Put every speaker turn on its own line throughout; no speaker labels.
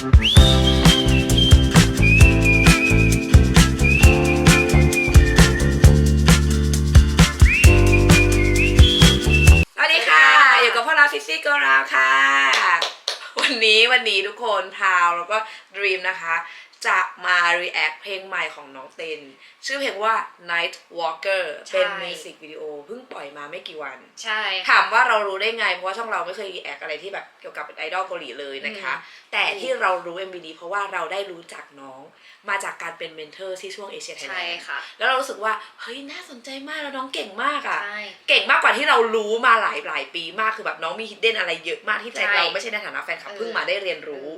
สวัสดีค่ะ อยู่กับพวกเราซิซี่กราวค่ะ วันนี้วันนี้ทุกคนพาวแล้วก็ดรีมนะคะ จะมา react เพลงใหม่ของน้องเต้นชื่อเพลงว่า Night Walker
ใช่
เป็นมิวสิกวิดีโอเพิ่งปล่อยมาไม่กี่วัน
ใช่
ถามว่าเรารู้ได้ไง เพราะว่าช่องเราไม่เคยรีแอคอะไรที่แบบเกี่ยวกับไอดอลเกาหลีเลยนะคะ แต่ที่เรารู้ MV นี้เพราะว่าเราได้รู้จักน้องมาจากการเป็นเมนเทอร์ที่ช่วงเอเชียไทยแล
ใช่
นด์
ค่ะ
แล้วเรารู้สึกว่า เฮ้ย น่าสนใจมากแล้วน้องเก่งมากอะ
ใช่
เก่งมากกว่าที่เรารู้มาหลายหลายปีมากคือแบบน้องมีฮิดเด้นอะไรเยอะมากที่ใจ
ใช่
เราไม่ใช่ในฐานะแฟนคลับ
เออ
เพิ่งมาได้เรียนรู้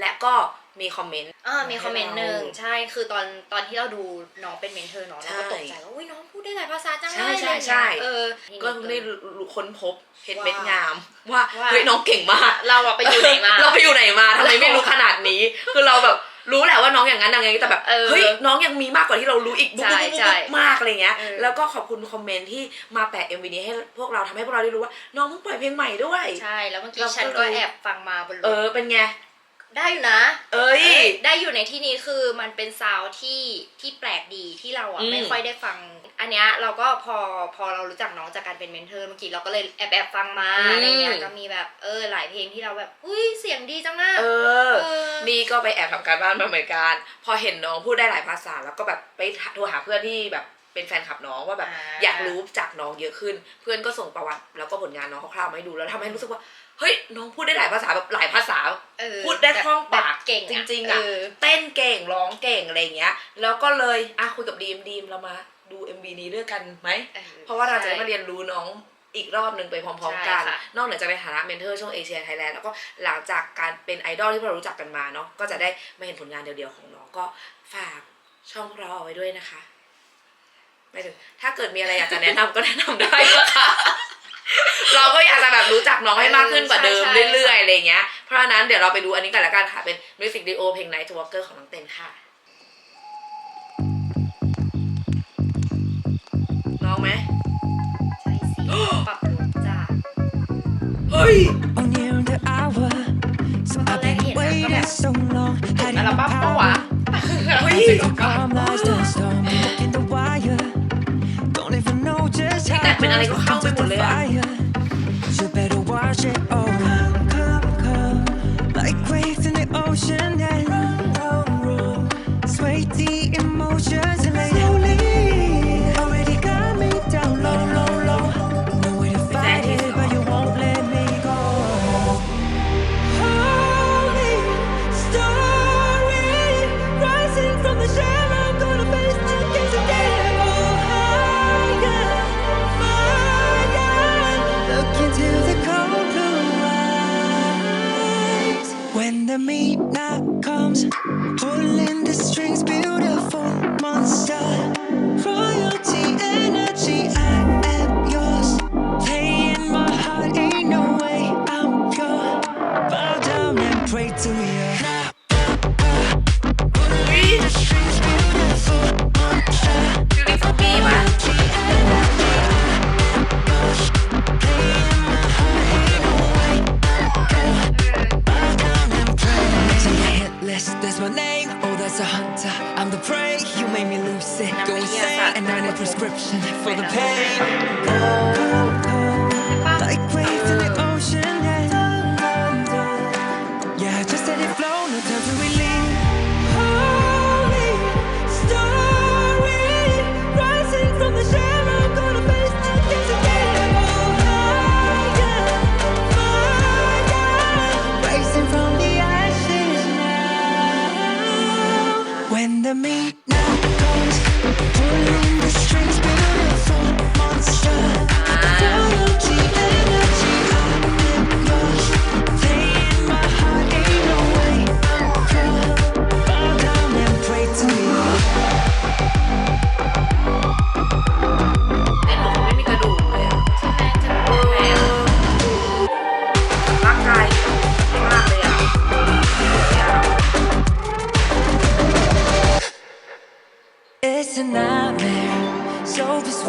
และก็มีคอมเมนต์
อ่ามีคอมเมนต์หนึ่ง
ให้เรา
ใช่คือตอนตอนที่เราดูน้องเป็นเมนเทอร์เนาะ
ใช่
เราก็ตกใจว่าอุ้ยน้องพูดได้หลายภาษาจัง
ใช่
เลย
ใช่
อะไรอย่าง
ใช่
เงี้ยเออ
ก็เพิ่งได้รู้ค้นพบเพชรเม็ด
ว่า
งามว่า
ว่า
เฮ้ยน้องเก่งมาก
เราอะไปอยู่ไหนมา
เราไปอยู่ไหนมาทำไมไม่รู้ขนาดนี้ คือเราแบบรู้แหละว่าน้องอย่างนั้นอย่างนี้แต่แบบ
เออ
เฮ้ยน้องยังมีมากกว่าที่เรารู้อีกบุ๊บ
ใช่
บุ๊บบุ๊บ
ใช่
บุ๊บมากอะไรเงี้ย
เออ
แล้วก็ขอบคุณคอมเมนต์ที่มาแปะ MV นี้ให้พวกเราทำให้พวกเราได้รู้ว่าน้องเพิ่งปล่อยเพลงใหม่ด้วย
ใช่แล้วเมื่อกี้
เราก็
ฉันก็
รู้
แอบฟังมาบนร
เอ
ถ
อเป็นไง
ได้อยู่นะ
เอ้ย
เอ้ย ได้อยู่ในที่นี้คือมันเป็นซาวด์ที่ที่แปลกดีที่เราอะ
อืม
ไม่ค่อยได้ฟัง อันเนี้ยเราก็พอพอเรารู้จักน้องจากการเป็นเมนเทอร์เมื่อกี้เราก็เลยแอบแอบฟังมาอะไรเงี้ยก็มีแบบเออหลายเพลงที่เราแบบอุ้ยเสียงดีจังนะ
เออ
เออ
นี่ก็ไปแอบทำการบ้านมาเหมือนกัน พอเห็นน้องพูดได้หลายภาษาแล้วก็แบบไปโทรหาเพื่อนที่แบบ เป็นแฟนคลับน้องว่าแบบ
อ่า
อยากรู้จากน้องเยอะขึ้น เพื่อนก็ส่งประวัติแล้วก็ผลงานน้องคร่าวๆมาให้ดูแล้วทำให้รู้สึกว่าเฮ้ยน้องพูดได้หลายภาษาแบบหลายภาษา
เออ
พูดได้คล่องปาก
แบบเก่ง
จริงๆอะ
เออ
เต้นเก่งร้องเก่งอะไรอย่างเงี้ย แล้วก็เลยอะคุยกับดีมดีมเรามาดู MV นี้ด้วยกันไหม
ออ
เพราะว่าเราจะได้
ใช่
มาเรียนรู้น้องอีกรอบหนึ่งไปพร้อมๆกัน
ใช่ค่ะ
นอกเหนือจากในฐานะเมนเทอร์ช่วงเอเชียไทยแลนด์แล้วก็หลังจากการเป็นไอดอลที่พวกเรารู้จักกันมาเนาะก็จะได้มาเห็นผลงานเดียวๆของน้องก็ฝากช่องเราเอาไว้ด้วยนะคะ ไม่ถึงถ้าเกิดมีอะไรอยากจะแนะนำก็แนะนำได้นะคะ เราก็อยากจะแบบรู้จักน้องให้มากขึ้นกว่าเดิม
ใช่ใช่
เรื่อยๆอะไรอย่างเงี้ย เพราะฉะนั้นเดี๋ยวเราไปดูอันนี้กันละกันค่ะเป็นมิวสิกวิดีโอเพลง Night Walker ของน้องเต้นค่ะน้องไหม
ใช่สิปรับลดจ้ะ
เฮ้ย
Oh, near the hour. So I've been waiting so long.
อั
Hiding
ล
my
บั้มปะวะ
power.
เฮ้ย
Calm lies the storm.
อะไรก็เข้าไปหมดเลยอะ
fire. You better watch it. Oh, come, come, come. Like waves in the ocean. And run, run, run. Sway the For the pain.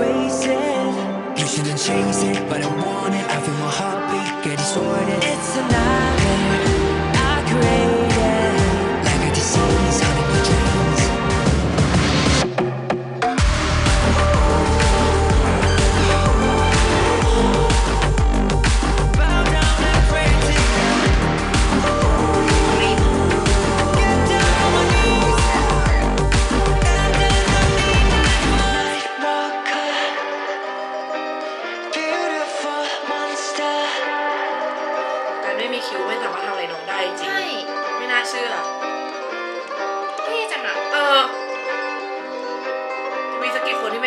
You shouldn't chase it, but I want it. I feel my heartbeat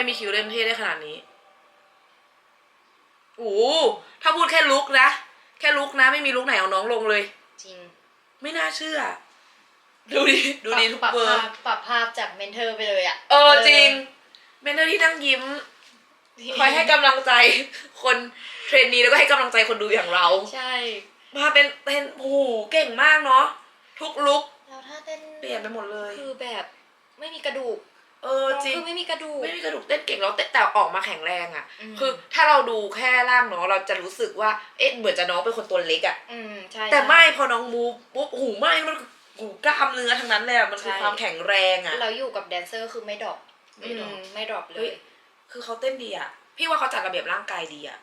ไม่มีคิวเล่นเท่ได้ขนาดนี้โอ้โหถ้าพูดแค่ลุกนะ แค่ลุกนะ ไม่มีลุกไหนเอาน้องลงเลย
จริง
ไม่น่าเชื่อ ดูดิ ดูดิทุก
ปรับ
เบอ
ภา
ร์
พปรับภาพจากเมนเทอร์ไปเลยอะ
เออจริง เมนเทอร์ที่นั่งยิ้ม คอยให้กำลังใจ คนเทรนนีแล้วก็ให้กำลังใจคนดูอย่างเรา
ใช่
มาเป็นเป็นโอ้โหเก่งมากเนาะ ทุกลุก
แล้วถ้าเต้น
เปลี่ยนไปหมดเลย
คือแบบไม่มีกระดูก
เออจริง
คือไม่มีกระดูก
ไม่มีกระดูกเต้นเก่งแล้วแต่แต่ออกมาแข็งแรงอะ่ะ
อืม
คือถ้าเราดูแค่ร่างน้องเราจะรู้สึกว่าเอ๊ะเหมือนจะน้องเป็นคนตัวเล็กอะ่ะ
อืมใช่
แต่
ใช่
ไม่พอน้องมูฟปุ๊บโอ้โหไม่มันโอ้โหกล้ามเนื้อทั้งนั้นเลยอะมันคือ
ใช่
ความแข็งแรงอะ่ะ
เราอยู่กับแดนเซอร์คือไม่ดรอป
ไม่ดรอป
มไม่ดรอปเล
เฮ้
ย
ยคือเขาเต้นดีอะ่ะ พี่ว่าเขาจัดระเบียบร่างกายดีอะ่ะ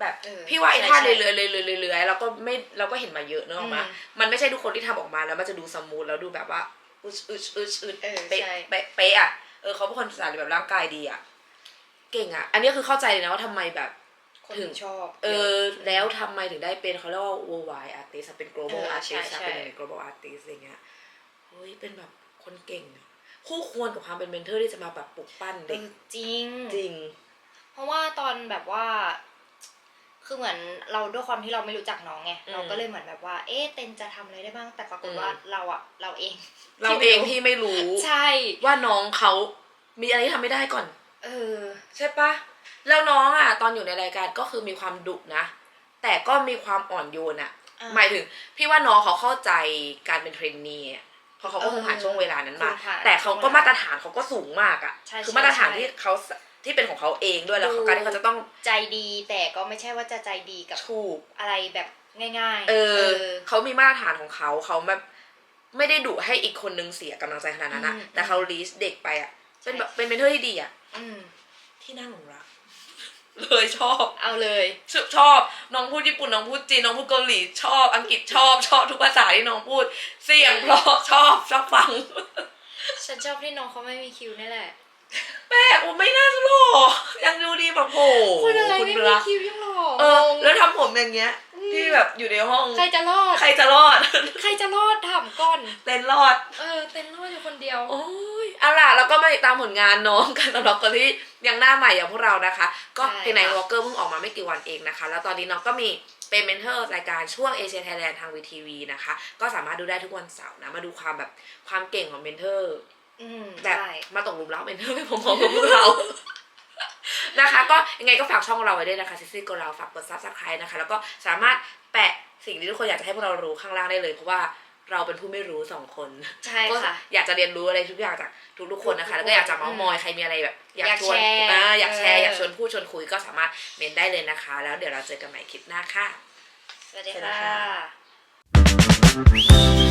แบบ
เออ
พี่ว่าไอ้
ใช่
ท่า
ใช่
เลื้อยๆเลื้อยๆเลื้อยๆเราก็ไม่เราก็เห็นมาเยอะเนอะออกมา
อืม
มันไม่ใช่ทุกคนที่ทำออกมาแล้วมันจะดูสมูทแล้วดูแบบว่าอึดอึดอึดอึด
เออ
เป๊ะ
ใช่
เป๊ะเป๊ะอะ เออเขาเป็นคนจัดระเบียบร่างกายดีอะเก่งอะ อันนี้คือเข้าใจเลยนะว่าทำไมแบบ
คน
ถึง
ชอบ
เออ แล้วทำไมถึงได้เป็นเขาเรียกว่า worldwide artist อะเป็น global
เออ
artist
ใช่
อะ
ใช่
เป็น global artist อย่างเงี้ยเฮ้ยเป็นแบบคนเก่งอะคู่ควรกับความเป็นเมนเทอร์ที่จะมาแบบปลุกปั้น
เอ
เด็ก
อจริง
จริง
เพราะว่าตอนแบบว่า คือเหมือนเราด้วยความที่เราไม่รู้จักน้องไง
อืม
เราก็เลยเหมือนแบบว่า เอ๊ะเต็นจะทำอะไรได้บ้าง แต่ปรากฏว่า
อืม
เราอะเราเอง
เราเองที่ไม่รู้
ใช่
ว่าน้องเขามีอะไรที่ทำไม่ได้ก่อน
เออ
ใช่ปะแล้วน้องอะตอนอยู่ในรายการก็คือมีความดุนะ แต่ก็มีความอ่อนโยนอะ
อ่า
หมายถึง พี่ว่าน้องเขาเข้าใจการเป็นเทรนนีอะเพราะเขาก็คงผ่าน
เออ
ช่วงเวลานั้นมา
คงผ่าน
แต่เขาก็มาตรฐานเขาก็สูงมากอะ
ใช่
คือ
ใช่
มาตรฐาน
ใช่
ที่เขา ที่เป็นของเขาเองด้วยแล้ว
ดู
การที่เขาจะต้อง
ใจดีแต่ก็ไม่ใช่ว่าจะใจดีกับ
ถูก
อะไรแบบง่ายๆ
เออ เขามีมาตรฐานของเขาเขาแบบไม่ได้ดุให้อีกคนนึงเสียกำลังใจขนาดนั้นอะ
อืม
แต่เขาลีสเด็กไปอะเป็น
ใช่
แบบเป็นเมนเทอร์ที่ดีอะ
อืม
ที่น่าหลงรักเลยชอบ
เอาเลย
ชชอบน้องพูดญี่ปุ่นน้องพูดจีนน้องพูดเกาหลีชอบอังกฤษชอบชอบทุกภาษาที่น้องพูด เสียงเพราะชอบชอบฟัง
ฉันชอบที่น้องเขาไม่มีคิวนี่แหละ
แม่โอ้ไม่น่าจะหล่อยังดูดีแบบโห
คนอะไร
คุณ
ไม่
พ
มี
ระ
คิวยังหล่อ
เออ
งง
แล้วทำผมอย่างเงี้ย ที่แบบอยู่ในห้อง
ใครจะรอด
ใครจะรอด
ใครจะรอดถามก่อน
เต้นรอด
เออ เต้นรอดอยู่คนเดียว
โอ้ยเอาล่ะแล้วก็มาติดตามผลงานน้องกันสำหรับคนที่ยังหน้าใหม่อย่างพวกเรานะคะ ก็
ใช่
เพลงไน
ค่ะ
วอลเกอร์เพิ่งออกมาไม่กี่วันเองนะคะ แล้วตอนนี้น้องก็มีเป็นเมนเทอร์รายการช่วงเอเชียไทยแลนด์ทางวีทีวีนะคะ ก็สามารถดูได้ทุกวันเสาร์นะ มาดูความแบบความเก่งของเมนเทอร์
อืม
แบบ
ใช่
มาตกหลุมรักเมนเทอร์ไปพร้อมๆกับพวกเรา นะคะ ก็ยังไงก็ฝากช่องเราไว้ด้วยนะคะซิซี่ก็เราฝากกดซับสไครต์นะคะ แล้วก็สามารถแปะสิ่งที่ทุกคนอยากจะให้พวกเรารู้ข้างล่างได้เลย เพราะว่าเราเป็นผู้ไม่รู้สองคน
ใช่
ก็
ค่ะ
อยากจะเรียนรู้อะไรทุกอย่างจากทุกๆคนนะคะ
ทุกๆ
แล้วก็อยากจะ
คน
เมาส์มอยใครมีอะไรแบบ อยาก
อยาก
ชวน
แชร์
อ่าอยากแชร์
เออ
อยากชวนพูดชวนคุยก็สามารถเมนได้เลยนะคะ แล้วเดี๋ยวเราเจอกันใหม่คลิปหน้าค่ะ
สวัสดี
สวัสดี
ค่
ค่ะะ